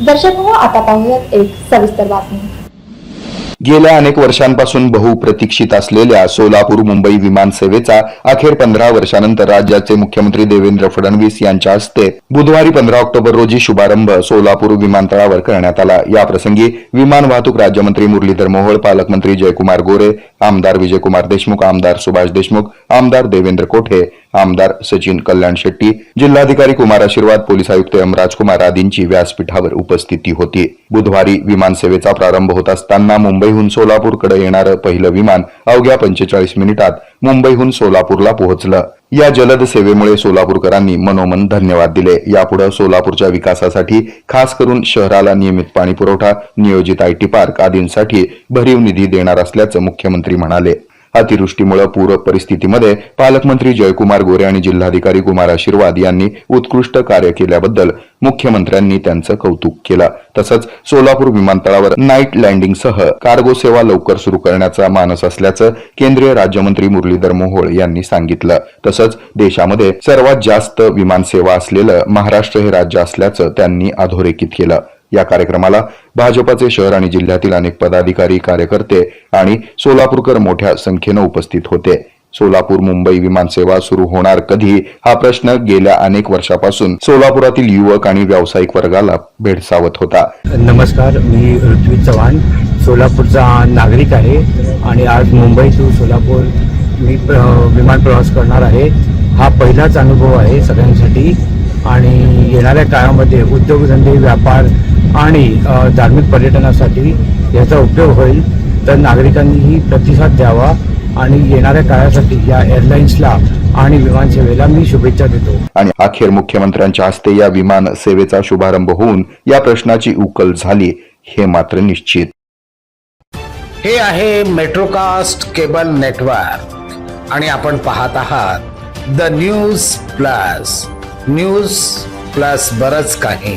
दर्शक हो आता पाहूयात एक सविस्तर बातमी. गेल्या अनेक वर्षांपासून बहुप्रतीक्षित असलेल्या सोलापूर मुंबई विमानसेवेचा अखेर पंधरा वर्षानंतर राज्याचे मुख्यमंत्री देवेंद्र फडणवीस यांच्या हस्ते बुधवारी पंधरा ऑक्टोबर रोजी शुभारंभ सोलापूर विमानतळावर करण्यात आला. याप्रसंगी विमान वाहतूक राज्यमंत्री मुरलीधर मोहोळ पालकमंत्री जयकुमार गोरे आमदार विजयकुमार देशमुख आमदार सुभाष देशमुख आमदार देवेंद्र कोठे आमदार सचिन कल्याण शेट्टी जिल्हाधिकारी कुमार आशीर्वाद पोलीस आयुक्त एम राजकुमार आदींची व्यासपीठावर उपस्थिती होती. बुधवारी विमानसेवेचा प्रारंभ होत असताना मुंबई मुंबईहून सोलापूरकडे येणारं पहिलं विमान अवघ्या पंचेचाळीस मिनिटात मुंबईहून सोलापूरला पोहोचलं. या जलद सेवेमुळे सोलापूरकरांनी मनोमन धन्यवाद दिले. यापुढे सोलापूरच्या विकासासाठी खास करून शहराला नियमित पाणी पुरवठा नियोजित आयटी पार्क आदींसाठी भरीव निधी देणार असल्याचं मुख्यमंत्री म्हणाले. अतिवृष्टीमुळे पूरक परिस्थितीमध्ये पालकमंत्री जयकुमार गोरे आणि जिल्हाधिकारी कुमार आशीर्वाद यांनी उत्कृष्ट कार्य केल्याबद्दल मुख्यमंत्र्यांनी त्यांचं कौतुक केलं. तसंच सोलापूर विमानतळावर नाईट लँडिंगसह कार्गो सेवा लवकर सुरू करण्याचा मानस असल्याचं केंद्रीय राज्यमंत्री मुरलीधर मोहोळ यांनी सांगितलं. तसंच देशामध्ये सर्वात जास्त विमान सेवा असलेलं महाराष्ट्र हे राज्य असल्याचं त्यांनी अधोरेखित केलं. या कार्यक्रमाला भाजपाचे शहर आणि जिल्ह्यातील अनेक पदाधिकारी कार्यकर्ते आणि सोलापूरकर मोठ्या संख्येनं उपस्थित होते. सोलापूर मुंबई विमानसेवा सुरू होणार कधी? हा प्रश्न गेल्या अनेक वर्षापासून सोलापुरातील युवक आणि व्यावसायिक वर्गाला भेडसावत होता. नमस्कार मी ऋत्वी चव्हाण सोलापूरचा नागरिक आहे आणि आज मुंबई टू सोलापूर मी विमान प्रवास करणार आहे. हा पहिलाच अनुभव आहे सगळ्यांसाठी आणि येणाऱ्या काळामध्ये उद्योगधंदे व्यापार आणि धार्मिक पर्यटनासाठी याचा उपयोग होईल तर नागरिकांनीही प्रतिसाद द्यावा आणि येणाऱ्या काळासाठी या एअरलाईन्सला आणि विमानसेवेला मी शुभेच्छा देतो. आणि अखेर मुख्यमंत्र्यांच्या हस्ते या विमान सेवेचा शुभारंभ होऊन या प्रश्नाची उकल झाली हे मात्र निश्चित. हे आहे मेट्रोकास्ट केबल नेटवर्क आणि आपण पाहत आहात the News Plus News Plus बरच काही.